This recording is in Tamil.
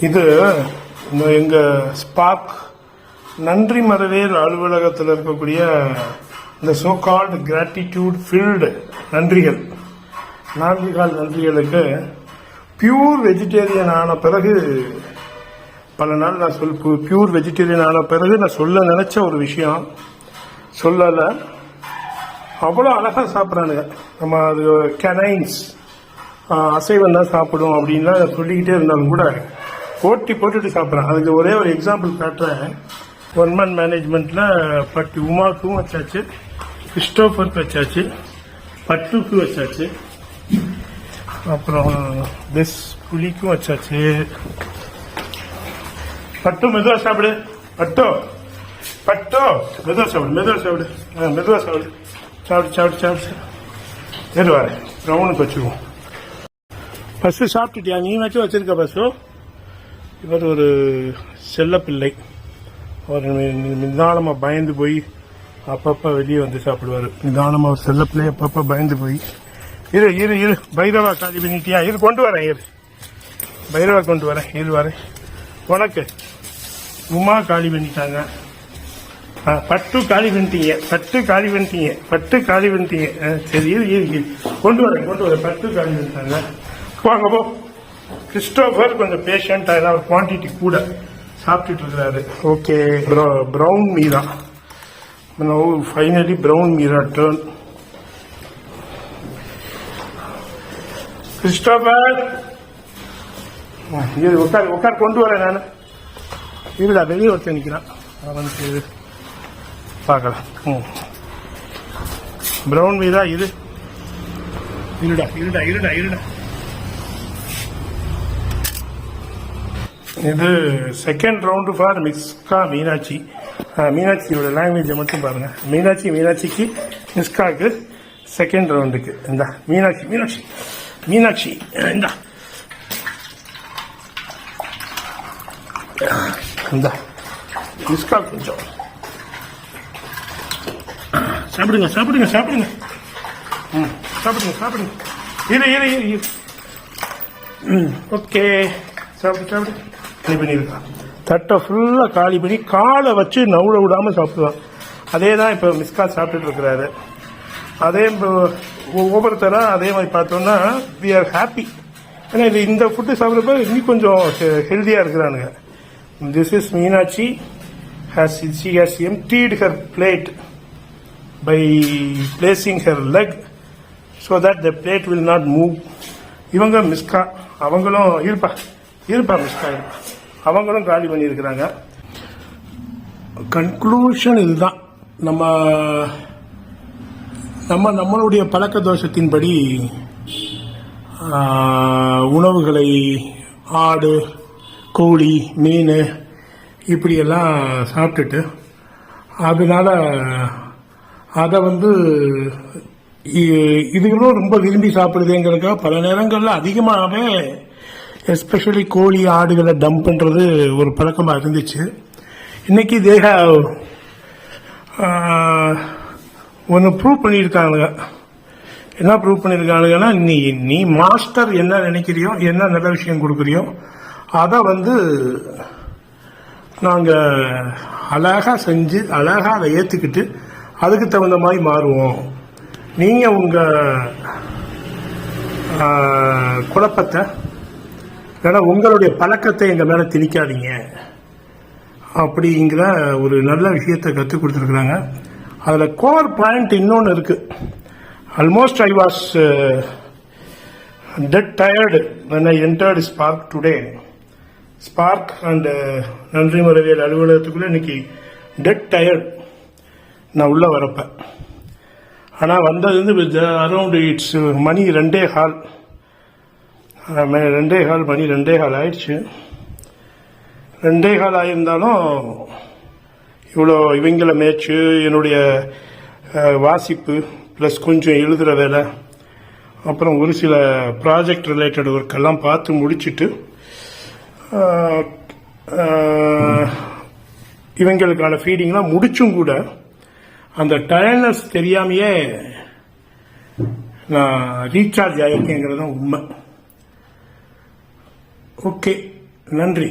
இது எங்கள் ஸ்பார்க் நன்றி மறவேல் அலுவலகத்தில் இருக்கக்கூடிய இந்த சோ கால்டு கிராட்டிடியூட் ஃபீல்டு நன்றிகள். நான்கு கால் நன்றிகளுக்கு பியூர் வெஜிடேரியன் ஆன பிறகு பல நாள் நான் சொல் பியூர் வெஜிடேரியன் ஆன பிறகு நான் சொல்ல நினச்ச ஒரு விஷயம். சொல்லலை. அவ்வளோ அழகாக சாப்பிட்றானுங்க. நம்ம அது கெனைன்ஸ் அசைவம் தான் சாப்பிடும் அப்படின்லாம் சொல்லிக்கிட்டே இருந்தாலும் கூட போட்டி போட்டுட்டு சாப்பிட்றேன். அதுக்கு ஒரே ஒரு எக்ஸாம்பிள் காட்டுறேன். ஒன் மந்த் மேனேஜ்மெண்ட்டில் பட்டு உமாவுக்கும் வச்சாச்சு கிறிஸ்டோஃபருக்கு வச்சாச்சு பட்டுக்கு வச்சாச்சு அப்புறம் திஸ் புலிக்கும் வச்சாச்சு. பட்டு மெதுவாக சாப்பிடு. பட்டோ பட்டோ மெதுவாக சாப்பிடு மெதுவாக சாப்பிடு. ஆ மெதுவாக சாப்பிடு. சாப்பிடு சாப்பிடு சாப்பிடு. சரி வரேன். ப்ரௌனுக்கு வச்சுக்குவோம் பஸ்ஸு சாப்பிட்டுட்டியா? நீ வச்சு வச்சிருக்க பஸ்ஸு இவர் ஒரு செல்லப்பிள்ளை. அவர் நிதானமாக பயந்து போய் அப்பப்போ வெளியே வந்து சாப்பிடுவார். நிதானமாக ஒரு செல்லப்பிள்ளை அப்பப்போ பயந்து போய். இரு இரு இரு. பைரவா காலி பண்ணிட்டியா இரு கொண்டு வரேன் இரு. பைரவா கொண்டு வரேன் இரு வரேன். உனக்கு உமா காலி பண்ணிட்டாங்க ஆ, பட்டு காலி பண்ணிட்டீங்க பட்டு காலி பண்ணிட்டீங்க பட்டு காலி பண்ணிட்டீங்க சரி இரு இரு இரு. கொண்டு வரேன் கொண்டு வரேன். பட்டு காலி பண்ணிட்டாங்க வாங்க போ. கிறிஸ்டோபர் கொஞ்சம் பேஷண்டா ஏதாவது குவான்டிட்டி கூட சாப்பிட்டுட்டு இருக்கிறாரு. Okay brown Meera finally brown Meera turn Christopher. இரு உட்கார் உட்கார் கொண்டு வரேன் நான். இருடா வெளியே ஒருத்தன் நிற்கிறான் அவனுக்கு பார்க்கலாம். ம். ப்ரௌன் மீரா இரு. இருடா இருடா இருடா இருடா. இது second round for Mishka Meenakshi. மீனாட்சியோட லாங்குவேஜை மட்டும் பாருங்க. மீனாட்சி மீனாட்சிக்கு மிஸ்காவுக்கு செகண்ட் ரவுண்டுக்கு இந்தா மீனாட்சி மீனாட்சி மீனாட்சி. இந்தா. இந்தா. மிஸ்கா கொஞ்சம். சாப்பிடுங்க சாப்பிடுங்க சாப்பிடுங்க. ம் சாப்பிடுங்க சாப்பிடுங்க. இரு இரு இரு இரு. ம் ஓகே சாப்பிடு சாப்பிடு. இது பண்ணியிருக்கான் தட்டை ஃபுல்லாக காலி பண்ணி காலை வச்சு நவுல விடாமல் சாப்பிடுவான். அதே தான் இப்போ மிஸ்கா சாப்பிட்டுட்டு இருக்கிறாரு. அதே இப்போ ஒவ்வொருத்தராக அதே மாதிரி பார்த்தோம்னா வி ஆர் ஹாப்பி ஏன்னா இது இந்த ஃபுட்டு சாப்பிட்றப்ப இன்னும் கொஞ்சம் ஹெல்த்தியாக இருக்கிறானுங்க. This is Meenakshi has she has emptied her plate by placing her leg so that the plate will not move இவங்க மிஸ்கா அவங்களும் இருப்பா. இருப்பா மிஸ்கா இருப்பா அவங்களும் காலி பண்ணியிருக்கிறாங்க. கன்க்ளூஷன் இதுதான். நம்ம நம்ம நம்மளுடைய பழக்க தோஷத்தின்படி உணவுகளை ஆடு கோழி மீன் இப்படியெல்லாம் சாப்பிட்டுட்டு அதனால் அதை வந்து இதுகளும் ரொம்ப விரும்பி சாப்பிடுதுங்கிறதுக்காக பல நேரங்களில் அதிகமாகவே எஸ்பெஷலி கோழி ஆடுகளை டம்ப் பண்ணுறது ஒரு பழக்கமாக இருந்துச்சு. இன்றைக்கி தேக ஒன்று ப்ரூவ் பண்ணியிருக்காங்க. என்ன ப்ரூவ் பண்ணியிருக்காங்கன்னா நீ நீ மாஸ்டர் என்ன நினைக்கிறியோ என்ன நல்ல விஷயம் கொடுக்குறியோ அதை வந்து நாங்கள் அழகாக செஞ்சு அழகாக அதை ஏற்றுக்கிட்டு அதுக்கு தகுந்த மாதிரி மாறுவோம். நீங்கள் உங்கள் குழப்பத்தை ஏன்னா உங்களுடைய பழக்கத்தை எங்கள் மேலே திணிக்காதீங்க. அப்படிங்கிற ஒரு நல்ல விஷயத்தை கற்றுக் கொடுத்துருக்குறாங்க. அதில் கோர் பாயிண்ட் இன்னொன்று இருக்குது almost I was dead tired when I entered spark today spark and நன்றி மறைவியல் அலுவலகத்துக்குள்ளே இன்னைக்கு டெட் டயர்ட் நான் உள்ளே வரப்பேன் ஆனால் வந்தது வந்து அரௌண்ட் இட்ஸ் மணி ரெண்டே ஹால் ரெண்டே ஹால் மணி ரெண்டே ஹால் ஆயிடுச்சு. ரெண்டே கால் ஆயிருந்தாலும் இவ்வளோ இவங்கள மேட்ச்சு என்னுடைய வாசிப்பு ப்ளஸ் கொஞ்சம் எழுதுகிற வேலை அப்புறம் ஒரு சில ப்ராஜெக்ட் ரிலேட்டட் ஒர்க் எல்லாம் பார்த்து முடிச்சுட்டு இவங்களுக்கான ஃபீடிங்லாம் முடிச்சும் கூட அந்த டயர்னஸ் தெரியாமையே நான் ரீசார்ஜ் ஆகிருக்கேங்கிறது தான் உண்மை. ஓகே நன்றி.